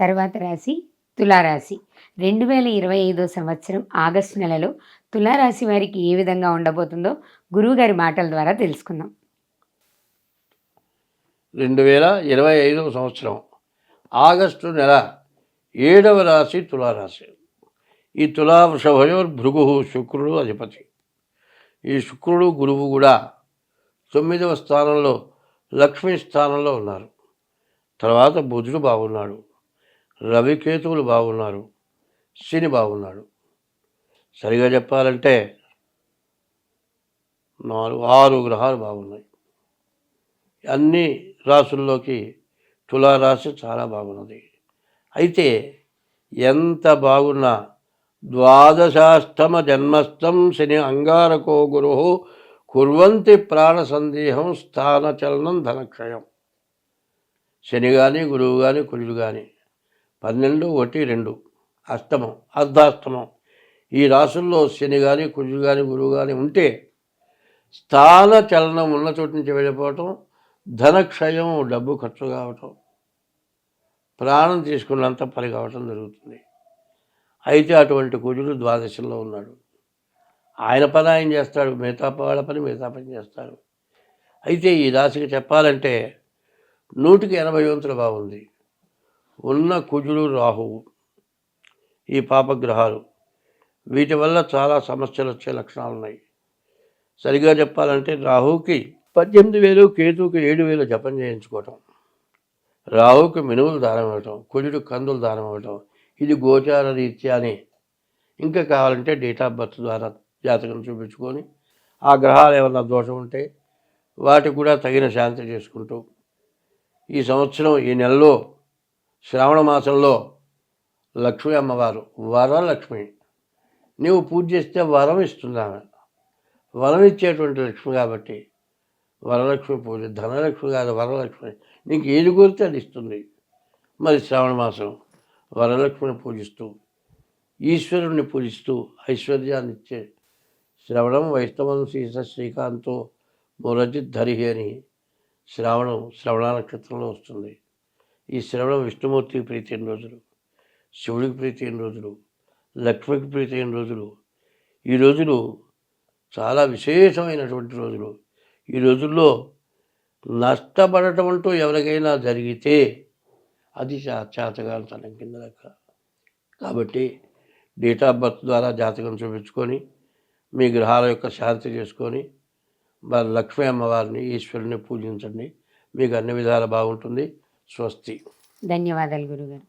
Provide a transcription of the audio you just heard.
తర్వాత రాశి తులారాశి. రెండు వేల ఇరవై ఐదో సంవత్సరం ఆగస్టు నెలలో తులారాశి వారికి ఏ విధంగా ఉండబోతుందో గురువుగారి మాటల ద్వారా తెలుసుకుందాం. రెండు వేల ఇరవై ఐదవ సంవత్సరం ఆగస్టు నెల ఏడవ రాశి తులారాశి. ఈ తులా వృషభయోర్ భృగు శుక్రుడు అధిపతి. ఈ శుక్రుడు గురువు కూడా తొమ్మిదవ స్థానంలో లక్ష్మీ స్థానంలో ఉన్నారు. తర్వాత బుధుడు బాగున్నాడు. రవికేతువులు బాగున్నారు శని బాగున్నాడు. సరిగా చెప్పాలంటే నాలుగు ఆరు గ్రహాలు బాగున్నాయి. అన్ని రాసుల్లోకి తులారాశి చాలా బాగున్నది. అయితే ఎంత బాగున్నా ద్వాదశాష్టమ జన్మస్థం శని అంగారకో గురు కుర్వంతి ప్రాణ సందేహం స్థానచలనం ధనక్షయం. శని కానీ గురువు కానీ కుజుడు కానీ పన్నెండు ఒకటి రెండు. అష్టమం అర్ధాష్టమం. ఈ రాసుల్లో శని కానీ కుజు కానీ గురువు కానీ ఉంటే స్థాన చలనం ఉన్న చోటు నుంచి వెళ్ళిపోవటం ధనక్షయం డబ్బు ఖర్చు కావటం ప్రాణం తీసుకున్నంత పని కావటం జరుగుతుంది. అయితే అటువంటి కుజుడు ద్వాదశంలో ఉన్నాడు. ఆయన పని ఆయన చేస్తాడు మిగతా వాళ్ళ పని మిగతా పని చేస్తాడు అయితే ఈ రాశికి చెప్పాలంటే నూటికి ఎనభై వంతులు బాగుంది. ఉన్న కుజుడు రాహువు ఈ పాపగ్రహాలు. వీటి వల్ల చాలా సమస్యలు వచ్చే లక్షణాలు ఉన్నాయి. సరిగా చెప్పాలంటే రాహుకి పద్దెనిమిది వేలు కేతువుకి ఏడు వేలు జపం చేయించుకోవటం. రాహుకి మినువులు దానం ఇవ్వటం కుజుడు కందులు దానం ఇవ్వటం ఇది గోచార రీత్యా అని. ఇంకా కావాలంటే డేట్ ఆఫ్ బర్త్ ద్వారా జాతకం చూపించుకొని ఆ గ్రహాలు ఏమన్నా దోషం ఉంటే వాటికి కూడా తగిన శాంతి చేసుకుంటూ ఈ సంవత్సరం ఈ నెలలో శ్రావణ మాసంలో లక్ష్మీ అమ్మవారు వరలక్ష్మి నీవు పూజ చేస్తే వరం ఇస్తున్నాను వరం ఇచ్చేటువంటి లక్ష్మి కాబట్టి వరలక్ష్మి పూజ ధనలక్ష్మి కాదు వరలక్ష్మి. నీకు ఏది కోరితే అది ఇస్తుంది. మరి శ్రావణ మాసం వరలక్ష్మిని పూజిస్తూ ఈశ్వరుణ్ణి పూజిస్తూ ఐశ్వర్యాన్ని ఇచ్చే శ్రవణం వైష్ణవం సీస శ్రీకాంతో మురజిత్ ధరిహి అని శ్రావణం శ్రవణ నక్షత్రంలో వస్తుంది. ఈ శ్రవణం విష్ణుమూర్తికి ప్రీతి అయిన రోజులు శివుడికి ప్రీతి అయిన రోజులు లక్ష్మికి ప్రీతి అయిన రోజులు. ఈ రోజులు చాలా విశేషమైనటువంటి రోజులు. ఈ రోజుల్లో నష్టపడటం అంటూ ఎవరికైనా జరిగితే అది చా- చేతగానితనం కింద లెక్క. కాబట్టి డేట్ ఆఫ్ బర్త్ ద్వారా జాతకం చూపించుకొని మీ గ్రహాల యొక్క శాంతి చేసుకొని మరి లక్ష్మీ అమ్మవారిని ఈశ్వరుని పూజించండి. మీకు అన్ని విధాలు బాగుంటుంది. స్వస్తి. ధన్యవాదాలు గురుగారు.